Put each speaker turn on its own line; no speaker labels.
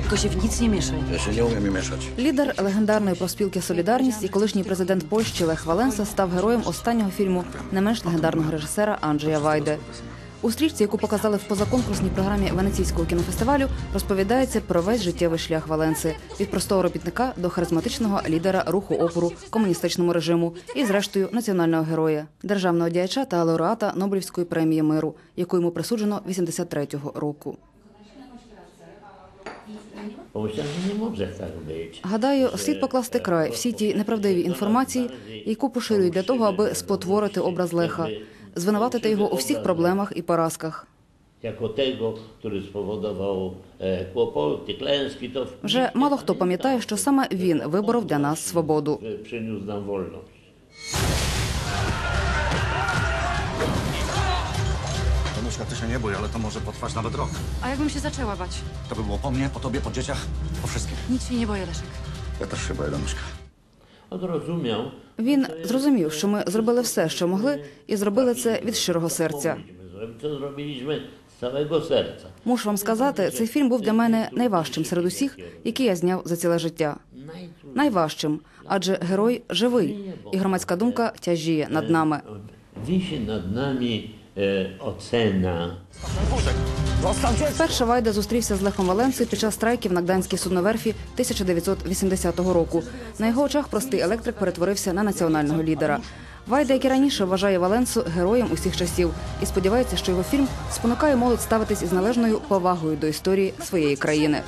Tylko się w nic nie mieszaj.
Ja się nie umiem.
Лідер легендарної профспілки Солідарність і колишній президент Польщі Лех Валенса став героєм останнього фільму не менш легендарного режисера Анджея Вайде. У стрічці, яку показали в позаконкурсній програмі Венеційського кінофестивалю, розповідається про весь життєвий шлях Валенси від простого робітника до харизматичного лідера руху опору комуністичному режиму і, зрештою, національного героя, державного діяча та лауреата Нобелівської премії миру, яку йому присуджено 83-го року.
Że nie może tak.
Гадаю, слід покласти край всій тій неправдивій інформації, яку поширюють для того, аби спотворити образ Леха, звинуватити його у всіх проблемах і поразках.
Który spowodował e, kłopoty, klęski,
Вже мало хто пам'ятає, що саме він виборов для нас свободу.
przy- przyniósł nam
się nie bój, ale to może potrwać nawet rok.
A jakbym się zaczęła bać?
To by było po mnie, po tobie, po dzieciach, po wszystkim.
Nic się nie boję, Leszek.
Ja też się boję, Danuszka.
On rozumiał,
Він зрозумів, що ми зробили все, що могли, і зробили це від щирого серця.
zrobiliśmy z całego serca.
Мушу вам сказати, цей фільм був для мене найважчим серед усіх, які я зняв за ціле життя. Найважчим, адже герой живий, і громадська думка тяжіє над нами.
Wisi nad nami e, ocena
Вперше Вайда зустрівся з Лехом Валенсою під час страйків на Гданській судноверфі 1980 року. На його очах простий електрик перетворився на національного лідера. Вайда, як і раніше, вважає Валенсу героєм усіх часів і сподівається, що його фільм спонукає молодь ставитись із належною повагою до історії своєї країни.